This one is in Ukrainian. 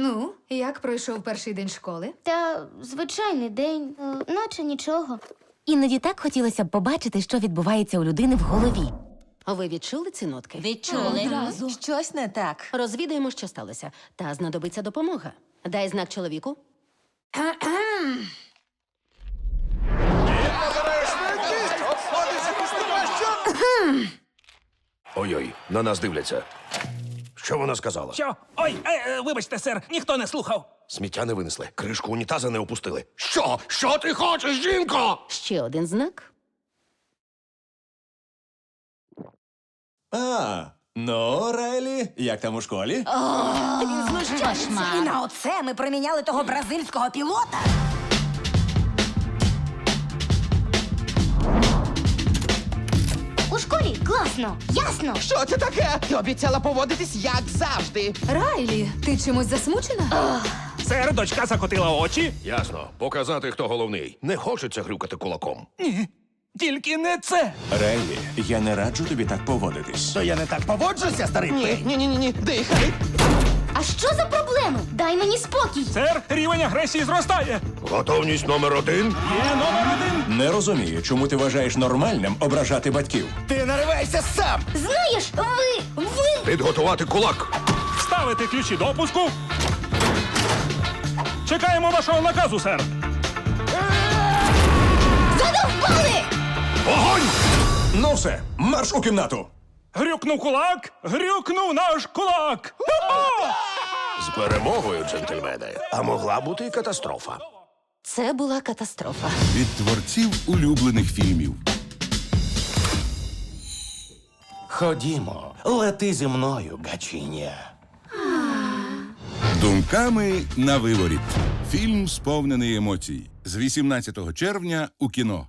Ну, як пройшов перший день школи? Та звичайний день, е, наче нічого. Іноді так хотілося б побачити, що відбувається у людини в голові. Ви відчули ці нотки? Відчули. Щось не так. Розвідаємо, що сталося. Та знадобиться допомога. Дай знак чоловіку. Ой-ой, на нас дивляться. Що вона сказала? Що? Ой, е, е, вибачте, сер, ніхто не слухав. Сміття не винесли, кришку унітаза не опустили. Що? Що ти хочеш, жінко? Ще один знак. А, ну, Райлі, як там у школі? І на оце ми проміняли того бразильського пілота. Класно, ясно. Що це таке? Ти обіцяла поводитись як завжди. Райлі, ти чимось засмучена? Сер, дочка закотила очі. Ясно, показати, хто головний. Не хочеться грюкати кулаком. Ні. Тільки не це. Райлі, я не раджу тобі так поводитись. То я не так поводжуся, старий Ні, ні, ні, ні, ні. Дихай. А що за проблеми? Дай мені спокій. Сер, рівень агресії зростає. Готовність номер один. Є номер один. Не розумію, чому ти вважаєш нормальним ображати батьків. Ти наривайся сам! Знаєш, ви, ви. Підготувати кулак. Ставити ключі допуску. Чекаємо вашого наказу, сер. Задовбали! Огонь! Ну все, марш у кімнату! Грюкнув кулак, грюкнув наш кулак. З перемогою, джентльмени. А могла бути і катастрофа. Це була катастрофа. від творців улюблених фільмів. Ходімо, лети зі мною, гачиня. Думками на виворіт. Фільм сповнений емоцій з 18 червня у кіно.